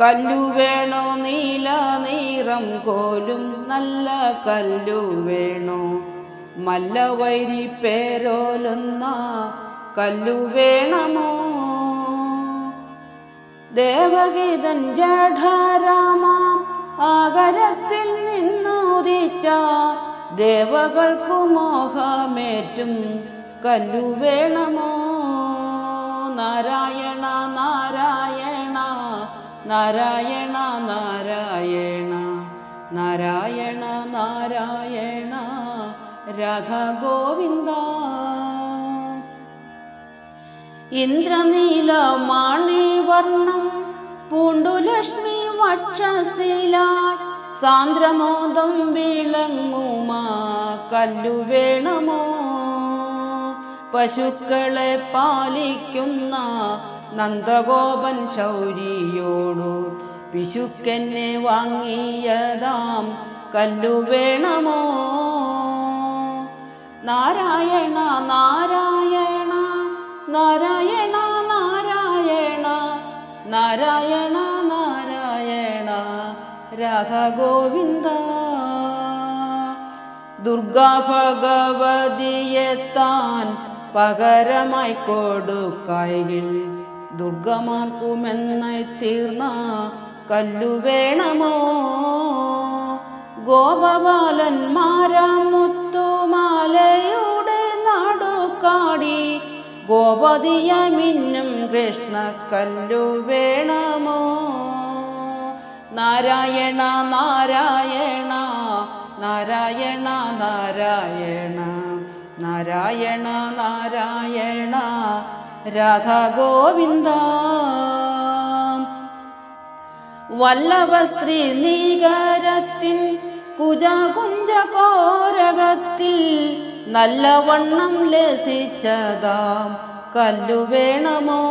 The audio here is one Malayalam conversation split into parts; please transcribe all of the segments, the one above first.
കല്ലു വേണോ? നീല നീറം കോലും നല്ല കല്ലു വേണോ? മല്ലവൈരി പേരോലുന്ന കല്ലു വേണമോ? ദേവഗീതൻ ജഠാരാമാം ആകരത്തിൽ നിന്നുദിച്ച ദേവകൾക്കു മോഹമേറ്റും കല്ലു വേണമോ? നാരായണ നാരായണ നാരായണ നാരായണ നാരായണ നാരായണ രാധ ഗോവിന്ദ ഇന്ദ്രനീല മാണിവർണം പൂണ്ടുലക്ഷ്മി വക്ഷശീല സാന്ദ്രമോദം വിളങ്ങുമാ കല്ലു വേണമോ പശുക്കളെ പാലിക്കുന്ന നന്ദഗോപൻ ശൗരിയോടു പിശുക്കെന്നെ വാങ്ങിയതാം കല്ലു വേണമോ? നാരായണ നാരായണ നാരായണ നാരായണ നാരായണ നാരായണ രാധഗോവിന്ദ. ദുർഗാ ഭഗവതിയെ താൻ പകരമായി കൊടുക്കായിൽ ദുർഗമാർക്കുമെന്നായി തീർന്ന കല്ലുവേണമോ? ഗോപബാലന്മാരാം മുത്തുമാലയുടെ നാടുകാടി ഗോപതിയ മിന്നും കൃഷ്ണ കല്ലുവേണമോ? നാരായണ നാരായണ നാരായണ നാരായണ. നാരായണ നാരായണ രാധ ഗോവിന്ദ. വല്ലഭ സ്ത്രീ നീകരത്തിൻ കുജകുഞ്ച കോരകത്തിൽ നല്ലവണ്ണം ലസിച്ചതാം കല്ലുവേണമോ?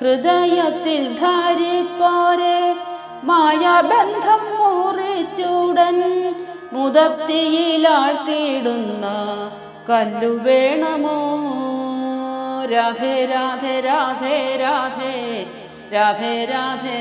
ഹൃദയത്തിൽ ധാരിപ്പോരെ മായാബന്ധം മുറിച്ചുടൻ മുതപ്തിയിലാഴ്ത്തിയിടുന്ന കല്ലു വേണമോ? രാധേ രാധേ രാധേ രാധേ രാധേ രാധേ.